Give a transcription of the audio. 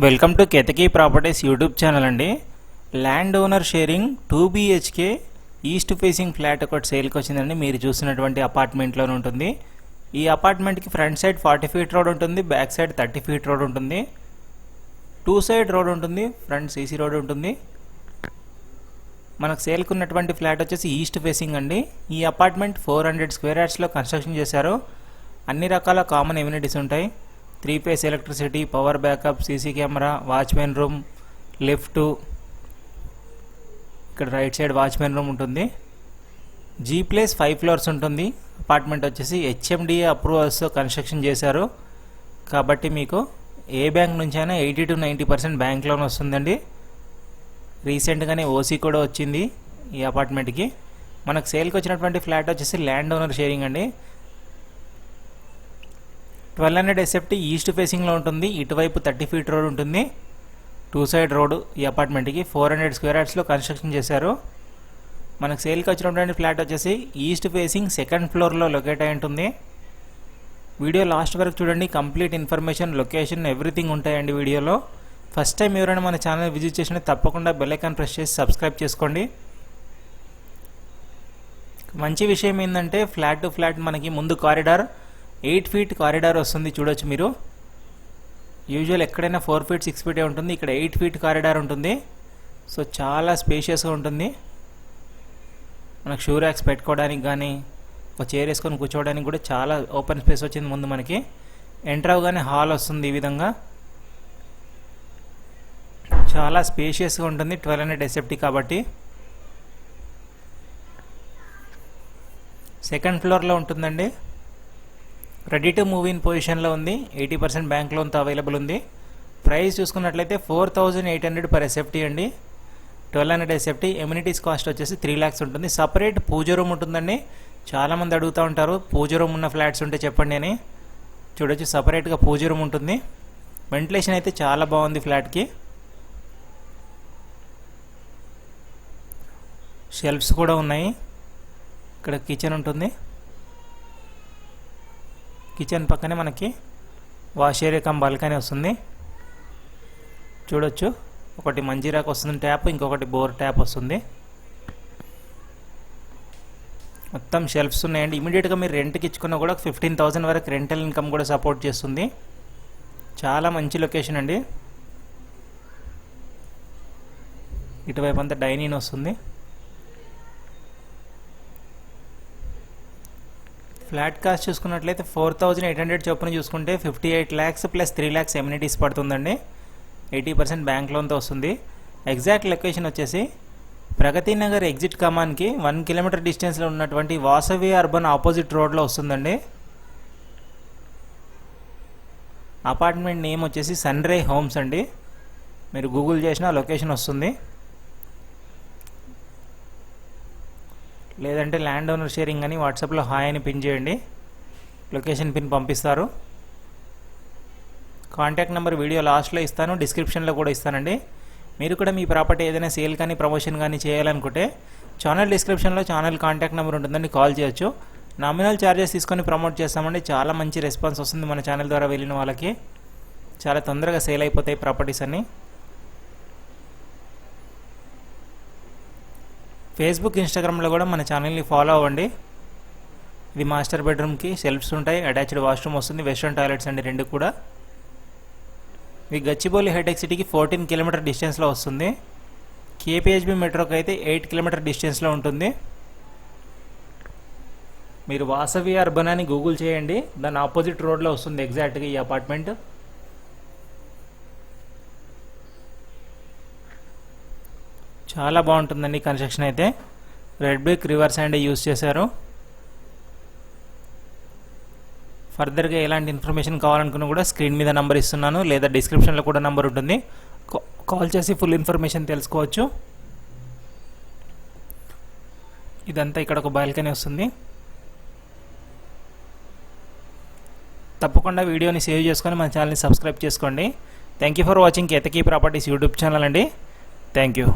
Welcome to Ketaki properties YouTube channel అండి. Land owner sharing two BHK east facing flat ఒకటి సేల్కి వచ్చిందండి. మీరు చూసినటువంటి అపార్ట్మెంట్లోనే ఉంటుంది. ఈ అపార్ట్మెంట్కి front side forty feet road ఉంటుంది back side thirty feet road ఉంటుంది. టూ సైడ్ రోడ్ ఉంటుంది ఫ్రంట్ సీసీ రోడ్ ఉంటుంది. మనకు సేల్కి ఉన్నటువంటి ఫ్లాట్ వచ్చేసి ఈస్ట్ ఫేసింగ్ అండి. ఈ అపార్ట్మెంట్ ఫోర్ హండ్రెడ్ స్క్వేర్ యార్డ్స్లో కన్స్ట్రక్షన్ చేశారు. అన్ని రకాల కామన్ ఎమ్యూనిటీస్ ఉంటాయి. Three phase electricity power backup CC camera watchman room lift. ఇక్కడ రైట్ సైడ్ వాచ్మెన్ రూమ్ ఉంటుంది. జీ ప్లేస్ ఫైవ్ ఫ్లోర్స్ ఉంటుంది. అపార్ట్మెంట్ వచ్చేసి హెచ్ఎండిఏ అప్రూవల్స్తో కన్స్ట్రక్షన్ చేశారు. కాబట్టి మీకు ఏ బ్యాంక్ నుంచి అయినా eighty to ninety percent bank loan వస్తుందండి. రీసెంట్గానే ఓసీ కూడా వచ్చింది ఈ అపార్ట్మెంట్కి. మనకు సేల్కి వచ్చినటువంటి ఫ్లాట్ వచ్చేసి ల్యాండ్ ఓనర్ షేరింగ్ అండి. ట్వెల్వ్ హండ్రెడ్ ఎస్ఎఫ్టీ ఈస్ట్ ఫేసింగ్లో ఉంటుంది. ఇటువైపు థర్టీ ఫీట్ రోడ్ ఉంటుంది. టూ సైడ్ రోడ్ ఈ అపార్ట్మెంట్కి ఫోర్ హండ్రెడ్ స్క్వేర్ యార్డ్స్లో కన్స్ట్రక్షన్ చేశారు. మనకు సేల్కి వచ్చినటువంటి ఫ్లాట్ వచ్చేసి ఈస్ట్ ఫేసింగ్ సెకండ్ ఫ్లోర్లో లొకేట్ అయి ఉంటుంది. వీడియో లాస్ట్ వరకు చూడండి. కంప్లీట్ ఇన్ఫర్మేషన్ లొకేషన్ ఎవ్రీథింగ్ ఉంటాయండి వీడియోలో. ఫస్ట్ టైం ఎవరైనా మన ఛానల్ విజిట్ చేసినా తప్పకుండా బెల్లైకాన్ ప్రెస్ చేసి సబ్స్క్రైబ్ చేసుకోండి. మంచి విషయం ఏంటంటే ఫ్లాట్ టు ఫ్లాట్ మనకి ముందు కారిడార్ ఎయిట్ ఫీట్ కారిడార్ వస్తుంది చూడొచ్చు మీరు. యూజువల్ ఎక్కడైనా ఫోర్ ఫీట్ సిక్స్ ఫీటే ఉంటుంది. ఇక్కడ ఎయిట్ ఫీట్ కారిడార్ ఉంటుంది. సో చాలా స్పేషియస్గా ఉంటుంది. మనకు షూ ర్యాక్స్ పెట్టుకోవడానికి కానీ ఒక చైర్ వేసుకొని కూర్చోవడానికి కూడా చాలా ఓపెన్ స్పేస్ వచ్చింది ముందు మనకి. ఎంటర్ అవగానే హాల్ వస్తుంది ఈ విధంగా. చాలా స్పేషియస్గా ఉంటుంది ట్వెల్వ్ హండ్రెడ్ ఎస్ఎఫ్టీ కాబట్టి. సెకండ్ ఫ్లోర్లో ఉంటుందండి. రెడీ టు మూవ్ ఇన్ పొజిషన్లో ఉంది. ఎయిటీ పర్సెంట్ బ్యాంక్ లోన్తో అవైలబుల్ ఉంది. ప్రైస్ చూసుకున్నట్లయితే four thousand eight hundred per SFT అండి. Twelve hundred SFT amenities cost వచ్చేసి త్రీ ల్యాక్స్ ఉంటుంది. సపరేట్ పూజ రూమ్ ఉంటుందండి. చాలామంది అడుగుతూ ఉంటారు పూజ రూమ్ ఉన్న ఫ్లాట్స్ ఉంటే చెప్పండి అని. చూడొచ్చు సపరేట్గా పూజ రూమ్ ఉంటుంది. వెంటిలేషన్ అయితే చాలా బాగుంది ఫ్లాట్కి షెల్ఫ్స్ కూడా ఉన్నాయి. ఇక్కడ కిచెన్ ఉంటుంది. కిచెన్ పక్కనే మనకి వాష్ ఏరియా కమ్ బాల్కనీ వస్తుంది. చూడొచ్చు. ఒకటి మంజీరాకు వస్తుంది ట్యాప్ ఇంకొకటి బోర్ ట్యాప్ వస్తుంది. మొత్తం షెల్ఫ్స్ ఉన్నాయండి. ఇమీడియట్గా మీరు రెంట్కి ఇచ్చుకున్నా కూడా ఫిఫ్టీన్ థౌసండ్ వరకు రెంటల్ ఇన్కమ్ కూడా సపోర్ట్ చేస్తుంది. చాలా మంచి లొకేషన్ అండి. ఇటువైపు అంతా డైనింగ్ వస్తుంది. ఫ్లాట్ కాస్ట్ చూసుకున్నట్లయితే ఫోర్ థౌజండ్ ఎయిట్ హండ్రెడ్ చొప్పున చూసుకుంటే fifty eight lakhs plus three lakhs amenities పడుతుందండి. ఎయిటీ పర్సెంట్ బ్యాంక్ లోన్తో వస్తుంది. ఎగ్జాక్ట్ లొకేషన్ వచ్చేసి ప్రగతి నగర్ ఎగ్జిట్ కమాన్కి వన్ కిలోమీటర్ డిస్టెన్స్లో ఉన్నటువంటి వాసవి అర్బన్ ఆపోజిట్ రోడ్లో వస్తుందండి. అపార్ట్మెంట్ నేమ్ వచ్చేసి సన్ రే హోమ్స్ అండి. మీరు గూగుల్ చేసిన లొకేషన్ వస్తుంది. లేదంటే ల్యాండ్ ఓనర్ షేరింగ్ అని వాట్సాప్లో హాయ్ అని పిన్ చేయండి. లొకేషన్ పిన్ పంపిస్తారు. కాంటాక్ట్ నెంబర్ వీడియో లాస్ట్లో ఇస్తాను డిస్క్రిప్షన్లో కూడా ఇస్తానండి. మీరు కూడా మీ ప్రాపర్టీ ఏదైనా సేల్ కానీ ప్రమోషన్ కానీ చేయాలనుకుంటే ఛానల్ డిస్క్రిప్షన్లో ఛానల్ కాంటాక్ట్ నెంబర్ ఉంటుందండి కాల్ చేయొచ్చు. నామినల్ ఛార్జెస్ తీసుకొని ప్రమోట్ చేస్తామండి. చాలా మంచి రెస్పాన్స్ వస్తుంది మన ఛానల్ ద్వారా వెళ్ళిన వాళ్ళకి. చాలా తొందరగా సేల్ అయిపోతాయి ప్రాపర్టీస్ అన్నీ. ఫేస్బుక్ ఇన్స్టాగ్రామ్లో కూడా మన ఛానల్ని ఫాలో అవ్వండి. ఇది మాస్టర్ బెడ్రూమ్కి సెల్ఫ్స్ ఉంటాయి అటాచ్డ్ వాష్రూమ్ వస్తుంది వెస్ట్రన్ టాయిలెట్స్ అండి రెండు కూడా. ఇది గచ్చిబౌలి హైటెక్ సిటీకి ఫోర్టీన్ కిలోమీటర్ డిస్టెన్స్లో వస్తుంది. కేపీహెచ్బి మెట్రోకి అయితే ఎయిట్ కిలోమీటర్ డిస్టెన్స్లో ఉంటుంది. మీరు వాసవి అర్బన్ అని గూగుల్ చేయండి. దాని ఆపోజిట్ రోడ్లో వస్తుంది ఎగ్జాక్ట్గా ఈ అపార్ట్మెంట్ చాలా బాగుంటుందండి కన్స్ట్రక్షన్ అయితే. Red brick reverse and use చేశారు. ఫర్దర్గా ఎలాంటి ఇన్ఫర్మేషన్ కావాలనుకున్నా కూడా స్క్రీన్ మీద నెంబర్ ఇస్తున్నాను లేదా డిస్క్రిప్షన్లో కూడా నెంబర్ ఉంటుంది. కాల్ చేసి ఫుల్ ఇన్ఫర్మేషన్ తెలుసుకోవచ్చు. ఇదంతా ఇక్కడ ఒక బాల్కనీ వస్తుంది. తప్పకుండా వీడియోని సేవ్ చేసుకొని మన ఛానల్ని సబ్స్క్రైబ్ చేసుకోండి. Thank you for watching Ketaki properties YouTube channel అండి. Thank you